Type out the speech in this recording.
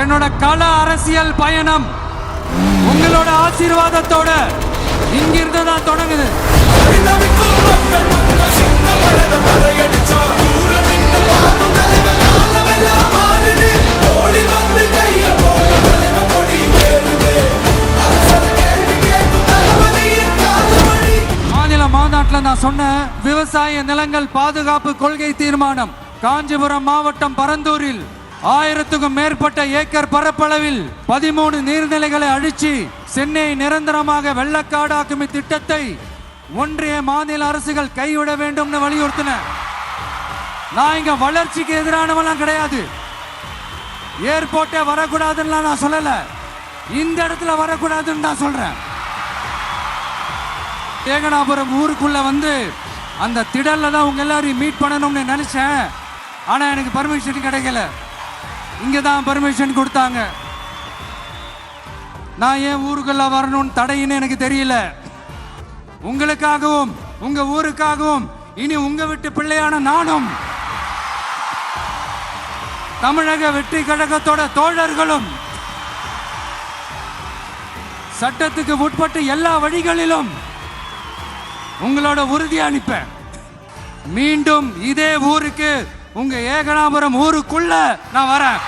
என்னோட கள அரசியல் பயணம் உங்களோட ஆசீர்வாதத்தோட இங்கிருந்து தான் தொடங்குது. மாநில மாநாட்டில் நான் சொன்ன விவசாய நிலங்கள் பாதுகாப்பு கொள்கை தீர்மானம் காஞ்சிபுரம் மாவட்டம் பரந்தூரில். ஆயிரத்துக்கும் மேற்பட்ட ஏக்கர் பரப்பளவில் பதிமூணு நீர்நிலைகளை அழிச்சு சென்னையை நிரந்தரமாக வெள்ளக்காடாக்கும் இத்திட்டத்தை ஒன்றிய மாநில அரசுகள் கைவிட வேண்டும்னு வலியுறுத்தின. நான் இங்க வளர்ச்சிக்கு எதிரானவெல்லாம் கிடையாது. ஏர்போர்ட்டே வரக்கூடாதுன்னு நான் சொல்லல. இந்த இடத்துல வரக்கூடாதுன்னு நான் சொல்றேன். ஏகனாபுரம் ஊருக்குள்ள வந்து அந்த திடல்ல தான் உங்க எல்லாரையும் மீட் பண்ணணும்னு நினைச்சேன். ஆனா எனக்கு பர்மிஷன் கிடைக்கல. இங்கே தான் பர்மிஷன் கொடுத்தாங்க. நான் ஏன் ஊருக்குள்ள வரணும்னு தடையின்னு எனக்கு தெரியல. உங்களுக்காகவும் உங்க ஊருக்காகவும் இனி உங்க வீட்டு பிள்ளையான நானும் தமிழக வெற்றி கழகத்தோட தோழர்களும் சட்டத்துக்கு உட்பட்டு எல்லா வழிகளிலும் உங்களோட உறுதி அனுப்பேன் மீண்டும் இதே ஊருக்கு உங்க ஏகனாபுரம் ஊருக்குள்ள நான் வரேன்.